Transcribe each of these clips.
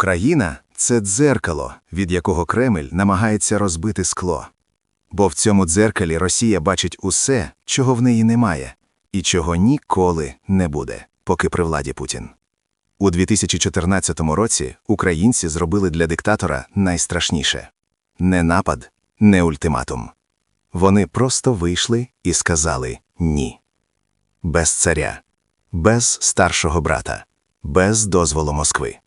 Україна це дзеркало, від якого Кремль намагається розбити скло. Бо в цьому дзеркалі Росія бачить усе, чого в неї немає, і чого ніколи не буде, поки при владі Путін. У 2014 році українці зробили для диктатора найстрашніше не напад, не ультиматум. Вони просто вийшли і сказали ні. Без царя, без старшого брата, без дозволу Москви.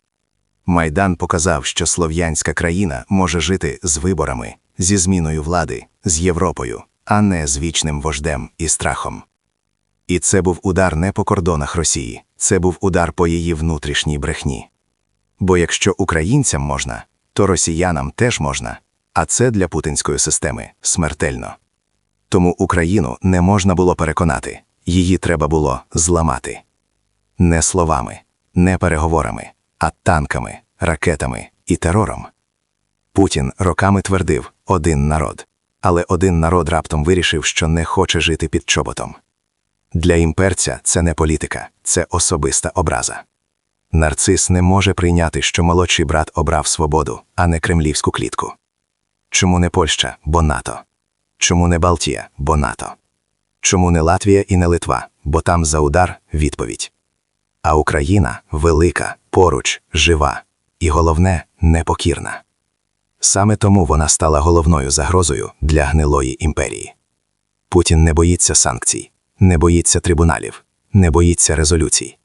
Майдан показав, що слов'янська країна може жити з виборами, зі зміною влади, з Європою, а не з вічним вождем і страхом. І це був удар не по кордонах Росії, це був удар по її внутрішній брехні. Бо якщо українцям можна, то росіянам теж можна, а це для путінської системи смертельно. Тому Україну не можна було переконати, її треба було зламати. Не словами, не переговорами, а танками, ракетами і терором. Путін роками твердив один народ, але один народ раптом вирішив, що не хоче жити під чоботом. Для імперця це не політика, це особиста образа. Нарцис не може прийняти, що молодший брат обрав свободу, а не кремлівську клітку. Чому не Польща, бо НАТО? Чому не Балтія, бо НАТО? Чому не Латвія і не Литва, бо там за удар відповідь. А Україна велика, поруч, жива і головне непокірна. Саме тому вона стала головною загрозою для гнилої імперії. Путін не боїться санкцій, не боїться трибуналів, не боїться резолюцій.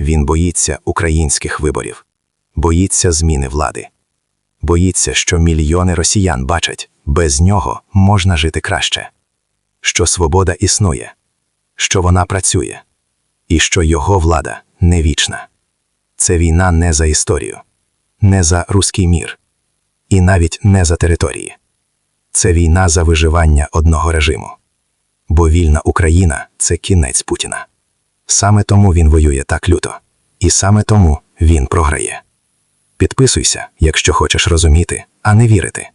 Він боїться українських виборів, боїться зміни влади, боїться, що мільйони росіян бачать, без нього можна жити краще, що свобода існує, що вона працює, і що його влада не вічна. Це війна не за історію, не за руський мір, і навіть не за території. Це війна за виживання одного режиму. Бо вільна Україна це кінець Путіна. Саме тому він воює так люто, і саме тому він програє. Підписуйся, якщо хочеш розуміти, а не вірити.